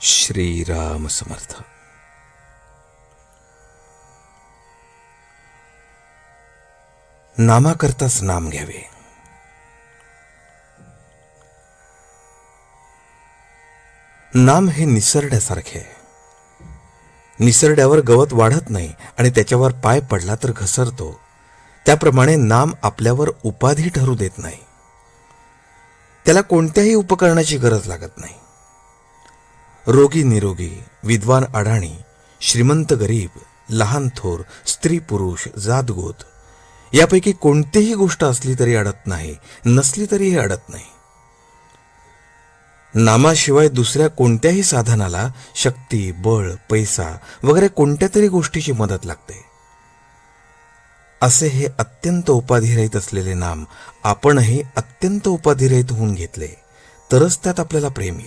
श्रीराम समर्थ। नामाकरताच नाम घ्यावे। नाम हे निसरड्यासारखे निसरड्यावर गवत वाढत नाही आणि त्याच्यावर पाय पडला तर घसरतो. त्याप्रमाणे नाम आपल्यावर उपाधी ठरू देत नाही. त्याला कोणत्याही उपकरणाची गरज लागत नाही. रोगी निरोगी विद्वान अडाणी श्रीमंत गरीब लहान थोर स्त्री पुरुष जातगोत. यापैकी कोणतीही गोष्ट असली तरी अडत नाही नसली तरीही अडत नाही. नामाशिवाय दुसऱ्या कोणत्याही साधनाला शक्ती बळ पैसा वगैरे कोणत्या तरी गोष्टीची मदत लागते. असे हे अत्यंत उपाधिरहित असलेले नाम आपणही अत्यंत उपाधिरहित होऊन घेतले तरच त्यात आपल्याला प्रेम